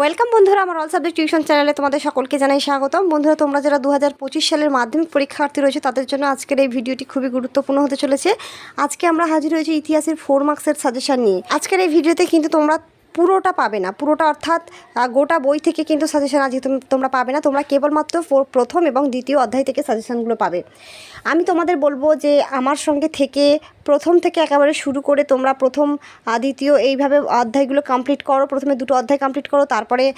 Welcome বন্ধুরা, আমার all subject tuition চ্যানেলে তোমাদের সকলকে জানাই স্বাগতম। বন্ধুরা, তোমরা যারা দু হাজার পঁচিশ সালের মাধ্যমিক পরীক্ষার্থী রয়েছে, তাদের জন্য আজকের এই ভিডিওটি খুবই গুরুত্বপূর্ণ হতে চলেছে। আজকে আমরা হাজির হয়েছি ইতিহাসের ফোর মার্কসের সাজেশন নিয়ে। আজকের এই ভিডিওতে কিন্তু তোমরা পুরোটা পাবে না। পুরোটা অর্থাৎ গোটা বই থেকে কিন্তু সাজেশন আজকে তোম- তোমরা পাবে না। তোমরা কেবলমাত্র প্রথম এবং দ্বিতীয় অধ্যায় থেকে সাজেশনগুলো পাবে। আমি তোমাদের বলব যে, আমার সঙ্গে থেকে প্রথম থেকে একেবারে শুরু করে তোমরা প্রথম দ্বিতীয় এইভাবে অধ্যায়গুলো কমপ্লিট করো। প্রথমে দুটো অধ্যায় কমপ্লিট করো, তারপরে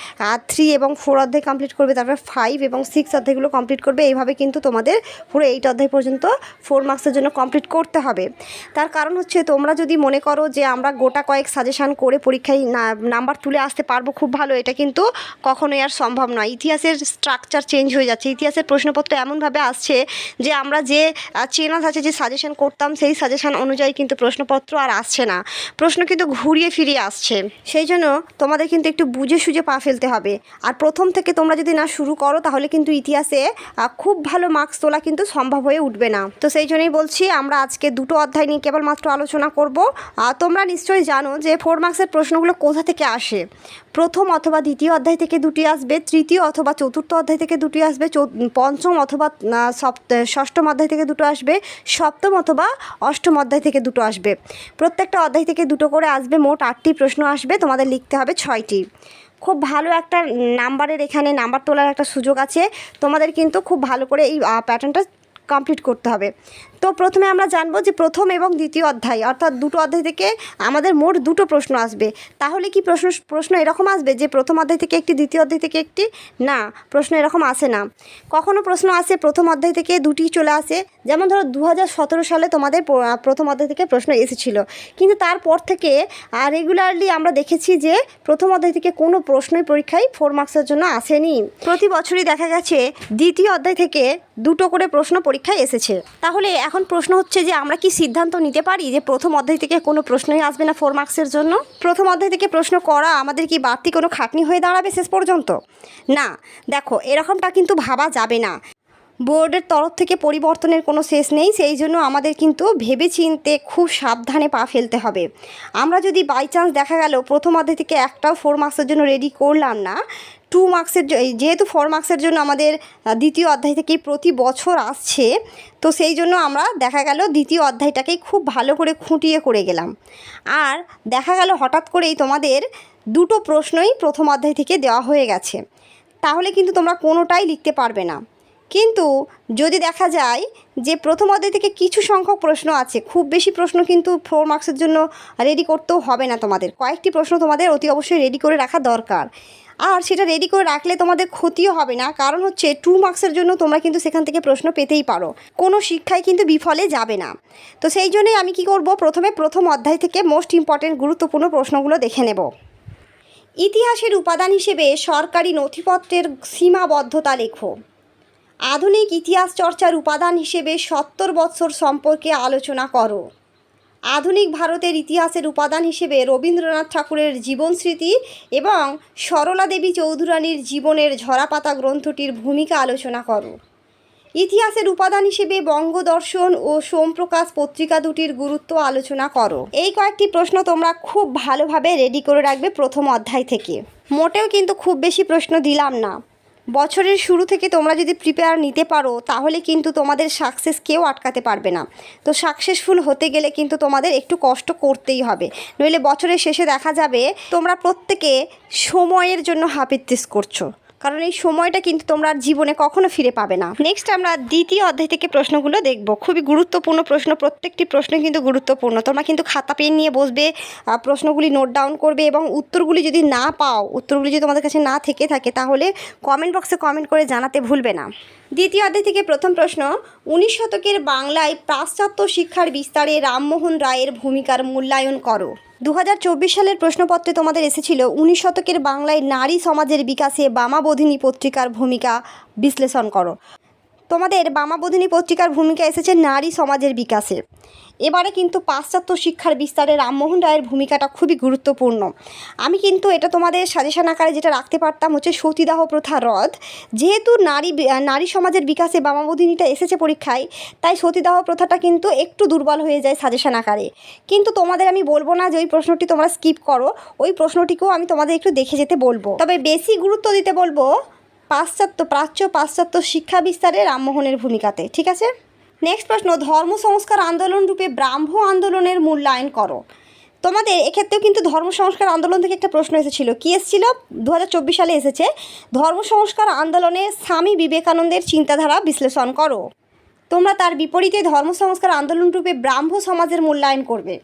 থ্রি এবং ফোর অধ্যায় কমপ্লিট করবে, তারপরে ফাইভ এবং সিক্স অধ্যায়গুলো কমপ্লিট করবে। এইভাবে কিন্তু তোমাদের পুরো এইট অধ্যায় পর্যন্ত ফোর মার্কসের জন্য কমপ্লিট করতে হবে। তার কারণ হচ্ছে, তোমরা যদি মনে করো যে, আমরা গোটা কয়েক সাজেশান করে পরীক্ষায় না নাম্বার তুলে আসতে পারব খুব ভালো এটা কিন্তু কখনোই আর সম্ভব নয়। ইতিহাসের স্ট্রাকচার চেঞ্জ হয়ে যাচ্ছে। ইতিহাসের প্রশ্নপত্র এমনভাবে আসছে যে আমরা যে আহ, চেনা আছে যে সাজেশন করতাম সেই সাজেশন অনুযায়ী কিন্তু প্রশ্নপত্র আর আসছে না। প্রশ্ন কিন্তু ঘুরিয়ে ফিরিয়ে আসছে। সেই জন্য তোমাদের কিন্তু একটু বুঝে সুঝে পা ফেলতে হবে। আর প্রথম থেকে তোমরা যদি না শুরু করো তাহলে কিন্তু ইতিহাসে খুব ভালো মার্কস তোলা কিন্তু সম্ভব হয়ে উঠবে না। তো সেই জন্যই বলছি আমরা আজকে দুটো অধ্যায় নিয়ে কেবলমাত্র আলোচনা করব। তোমরা নিশ্চয়ই জানো যে ফোর মার্কসের প্রশ্নগুলো কোথা থেকে আসে। প্রথম অথবা দ্বিতীয় অধ্যায় থেকে দুটি আসবে, তৃতীয় অথবা চতুর্থ অধ্যায় থেকে দুটি আসবে পঞ্চম অথবা ষষ্ঠম অধ্যায় থেকে দুটো আসবে, সপ্তম অথবা অষ্টম অধ্যায় থেকে দুটো আসবে। প্রত্যেকটা অধ্যায় থেকে দুটো করে আসবে, মোট আটটি প্রশ্ন আসবে, তোমাদের লিখতে হবে ছয়টি। খুব ভালো একটা নাম্বারের এখানে নাম্বার তোলার একটা সুযোগ আছে। তোমাদের কিন্তু খুব ভালো করে এই প্যাটার্নটা কমপ্লিট করতে হবে। তো প্রথমে আমরা জানব যে প্রথম এবং দ্বিতীয় অধ্যায়, অর্থাৎ দুটো অধ্যায় থেকে আমাদের মোট দুটো প্রশ্ন আসবে। তাহলে কি প্রশ্ন প্রশ্ন এরকম আসবে যে প্রথম অধ্যায় থেকে একটি, দ্বিতীয় অধ্যায় থেকে একটি? না, প্রশ্ন এরকম আসে না। কখনো প্রশ্ন আসে প্রথম অধ্যায় থেকে দুটি চলে আসে? যেমন ধরো দু হাজার সতেরো সালে তোমাদের প্রথম অধ্যায় থেকে প্রশ্ন এসেছিল। কিন্তু তারপর থেকে রেগুলারলি আমরা দেখেছি যে প্রথম অধ্যায় থেকে কোনো প্রশ্নই পরীক্ষায় ফোর মার্কসের জন্য আসেনি। প্রতি বছরই দেখা গেছে দ্বিতীয় অধ্যায় থেকে দুটো করে প্রশ্ন পরীক্ষায় এসেছে। তাহলে এখন প্রশ্ন হচ্ছে যে আমরা কি সিদ্ধান্ত নিতে পারি যে প্রথম অধ্যায় থেকে কোনো প্রশ্নই আসবে না ফোর মার্কসের জন্য? প্রথম অধ্যায় থেকে প্রশ্ন করা আমাদের কি বাড়তি কোনো খাটনি হয়ে দাঁড়াবে শেষ পর্যন্ত? না, দেখো, এরকমটা কিন্তু ভাবা যাবে না। বোর্ডের তরফ থেকে পরিবর্তনের কোনো শেষ নেই, সেই জন্য আমাদের কিন্তু ভেবে চিনতে খুব সাবধানে পা ফেলতে হবে। আমরা যদি বাই চান্স দেখা গেল প্রথম অধ্যায় থেকে একটাও ফোর মার্কসের জন্য রেডি করলাম না টু মার্কসের যেহেতু ফোর মার্কসের জন্য আমাদের দ্বিতীয় অধ্যায় থেকেই প্রতি বছর আসছে, তো সেই জন্য আমরা দেখা গেল দ্বিতীয় অধ্যায়টাকেই খুব ভালো করে খুঁটিয়ে করে গেলাম। আর দেখা গেল হঠাৎ করেই তোমাদের দুটো প্রশ্নই প্রথম অধ্যায় থেকে দেওয়া হয়ে গেছে। তাহলে কিন্তু তোমরা কোনোটাই লিখতে পারবে না। কিন্তু যদি দেখা যায় যে প্রথম অধ্যায় থেকে কিছু সংখ্যক প্রশ্ন আছে, খুব বেশি প্রশ্ন কিন্তু ফোর মার্কসের জন্য রেডি করতেও হবে না তোমাদের। কয়েকটি প্রশ্ন তোমাদের অতি অবশ্যই রেডি করে রাখা দরকার। আর সেটা রেডি করে রাখলে তোমাদের ক্ষতিও হবে না। কারণ হচ্ছে টু মার্কসের জন্য তোমরা কিন্তু সেখান থেকে প্রশ্ন পেতেই পারো। কোনো শিক্ষায় কিন্তু বিফলে যাবে না। তো সেই জন্যই আমি কি করব? প্রথমে প্রথম অধ্যায় থেকে মোস্ট ইম্পর্টেন্ট গুরুত্বপূর্ণ প্রশ্নগুলো দেখে নেব। ইতিহাসের উপাদান হিসেবে সরকারি নথিপত্রের সীমাবদ্ধতা লেখো। আধুনিক ইতিহাস চর্চার উপাদান হিসেবে সত্তর বৎসর সম্পর্কে আলোচনা করো। আধুনিক ভারতের ইতিহাসের উপাদান হিসেবে রবীন্দ্রনাথ ঠাকুরের জীবন স্মৃতি এবং সরলা দেবী চৌধুরানীর জীবনের ঝরাপাতা গ্রন্থটির ভূমিকা আলোচনা করো। ইতিহাসের উপাদান হিসেবে বঙ্গদর্শন ও সোমপ্রকাশ পত্রিকা দুটির গুরুত্ব আলোচনা করো। এই কয়েকটি প্রশ্ন তোমরা খুব ভালোভাবে রেডি করে রাখবে প্রথম অধ্যায় থেকে। মোটেও কিন্তু খুব বেশি প্রশ্ন দিলাম না। বছরের শুরু থেকে তোমরা যদি প্রিপেয়ার নিতে পারো, তাহলে কিন্তু তোমাদের সাকসেস কেউ আটকাতে পারবে না। তো সাকসেসফুল হতে গেলে কিন্তু তোমাদের একটু কষ্ট করতেই হবে। নইলে বছরের শেষে দেখা যাবে তোমরা প্রত্যেকে সময়ের জন্য হাপিত্তিস করছ। কারণ এই সময়টা কিন্তু তোমরা আর জীবনে কখনো ফিরে পাবে না। নেক্সট আমরা দ্বিতীয় অধ্যায় থেকে প্রশ্নগুলো দেখব। খুবই গুরুত্বপূর্ণ প্রশ্ন, প্রত্যেকটি প্রশ্ন কিন্তু গুরুত্বপূর্ণ। তোমরা কিন্তু খাতা, পেন নিয়ে বসবে প্রশ্নগুলি নোট ডাউন করবে এবং উত্তরগুলি যদি না পাও, উত্তরগুলি যদি তোমাদের কাছে না থেকে থাকে, তাহলে কমেন্ট বক্সে কমেন্ট করে জানাতে ভুলবে না। দ্বিতীয় অধ্যায় থেকে প্রথম প্রশ্ন, উনিশ শতকের বাংলায় পাশ্চাত্য শিক্ষার বিস্তারে রামমোহন রায়ের ভূমিকার মূল্যায়ন করো। দু হাজার চব্বিশ সালের প্রশ্নপত্রে তোমাদের এসেছিল উনিশ শতকের বাংলায় নারী সমাজের বিকাশে বামাবোধিনী পত্রিকার ভূমিকা বিশ্লেষণ করো। তোমাদের বামাবোধিনী পত্রিকার ভূমিকা এসেছে নারী সমাজের বিকাশে। এবারে কিন্তু পাশ্চাত্য শিক্ষার বিস্তারে রামমোহন রায়ের ভূমিকাটা খুবই গুরুত্বপূর্ণ। আমি কিন্তু এটা তোমাদের সাজেশন আকারে যেটা রাখতে পারতাম হচ্ছে সতীদাহ প্রথা রদ। যেহেতু নারী নারী সমাজের বিকাশে বামাবোধিনীটা এসেছে পরীক্ষায়, তাই সতীদাহ প্রথাটা কিন্তু একটু দুর্বল হয়ে যায় সাজেশন আকারে। কিন্তু তোমাদের আমি বলব না যে ওই প্রশ্নটি তোমরা স্কিপ করো, ওই প্রশ্নটিকেও আমি তোমাদের একটু দেখে যেতে বলব। তবে বেশি গুরুত্ব দিতে বলব পাশ্চাত্য প্রাচ্য, পাশ্চাত্য শিক্ষা বিস্তারে রামমোহনের ভূমিকাতে, ঠিক আছে? নেক্সট প্রশ্ন, ধর্ম সংস্কার আন্দোলন রূপে ব্রাহ্ম আন্দোলনের মূল্যায়ন করো। তোমাদের এক্ষেত্রেও কিন্তু ধর্ম সংস্কার আন্দোলন থেকে একটা প্রশ্ন এসেছিল। কি এসেছিল? দু হাজার চব্বিশ সালে এসেছে। ধর্ম সংস্কার আন্দোলনে স্বামী বিবেকানন্দের চিন্তাধারা বিশ্লেষণ করো। তোমরা তার বিপরীতে ধর্ম সংস্কার আন্দোলন রূপে ব্রাহ্ম সমাজের মূল্যায়ন করবে।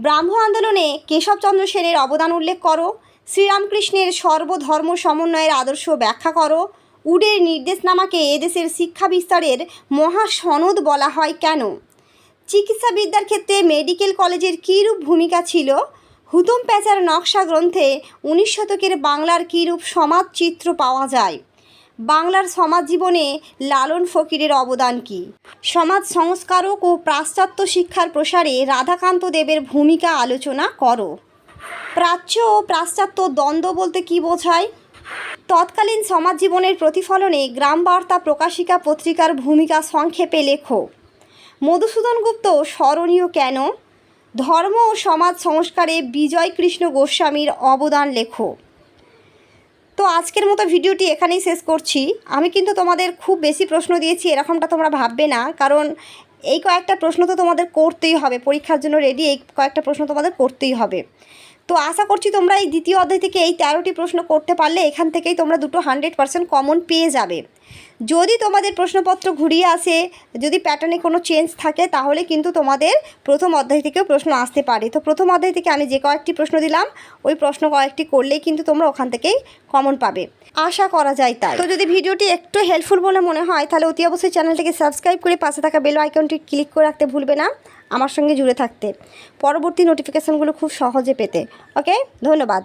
ব্রাহ্ম আন্দোলনে কেশবচন্দ্র সেনের অবদান উল্লেখ করো। শ্রীরামকৃষ্ণের সর্বধর্ম সমন্বয়ের আদর্শ ব্যাখ্যা করো। উডের নির্দেশনামাকে এদেশের শিক্ষা বিস্তারের মহা সনদ বলা হয় কেন? চিকিৎসাবিদ্যার ক্ষেত্রে মেডিকেল কলেজের কীরূপ ভূমিকা ছিল? হুতম প্যাচার নকশা গ্রন্থে উনিশ শতকের বাংলার কীরূপ সমাজ চিত্র পাওয়া যায়? বাংলার সমাজ জীবনে লালন ফকিরের অবদান কী? সমাজ সংস্কারক ও পাশ্চাত্য শিক্ষার প্রসারে রাধাকান্ত দেবের ভূমিকা আলোচনা করো। প্রাচ্য ও পাশ্চাত্য দ্বন্দ্ব বলতে কী বোঝায়? তৎকালীন সমাজ জীবনের প্রতিফলনে গ্রাম বার্তা প্রকাশিকা পত্রিকার ভূমিকা সংক্ষেপে লেখো। মধুসূদন গুপ্ত, স্মরণীয় কেন? ধর্ম ও সমাজ সংস্কারে বিজয় কৃষ্ণ গোস্বামীর অবদান লেখো। তো আজকের মতো ভিডিওটি এখানেই শেষ করছি। আমি কিন্তু তোমাদের খুব বেশি প্রশ্ন দিয়েছি, এরকমটা তোমরা ভাববে না, কারণ এই কয়েকটা প্রশ্ন তো তোমাদের করতেই হবে, পরীক্ষার জন্য রেডি এই কয়েকটা প্রশ্ন তোমাদের করতেই হবে। তো আশা করছি তোমরা এই দ্বিতীয় অধ্যায় থেকে এই তেরোটি প্রশ্ন করতে পারলে এখান থেকেই তোমরা দুটো হান্ড্রেড পার্সেন্ট কমন পেয়ে যাবে। যদি তোমাদের প্রশ্নপত্র ঘুরিয়ে আসে, যদি প্যাটার্নে কোনো চেঞ্জ থাকে, তাহলে কিন্তু তোমাদের প্রথম অধ্যায় থেকেও প্রশ্ন আসতে পারে। তো প্রথম অধ্যায় থেকে আমি যে কয়েকটি প্রশ্ন দিলাম, ওই প্রশ্ন কয়েকটি করলেই কিন্তু তোমরা ওখান থেকেই কমন পাবে। আশা করা যায় তাই। তো যদি ভিডিওটি একটু হেল্পফুল বলে মনে হয়, তাহলে অতি অবশ্যই চ্যানেলটিকে সাবস্ক্রাইব করে পাশে থাকা বেল আইকনটি ক্লিক করে রাখতে ভুলবে না। আমার সঙ্গে জুড়ে থাকতে। পরবর্তী নোটিফিকেশানগুলো খুব সহজে পেতে। ওকে ধন্যবাদ।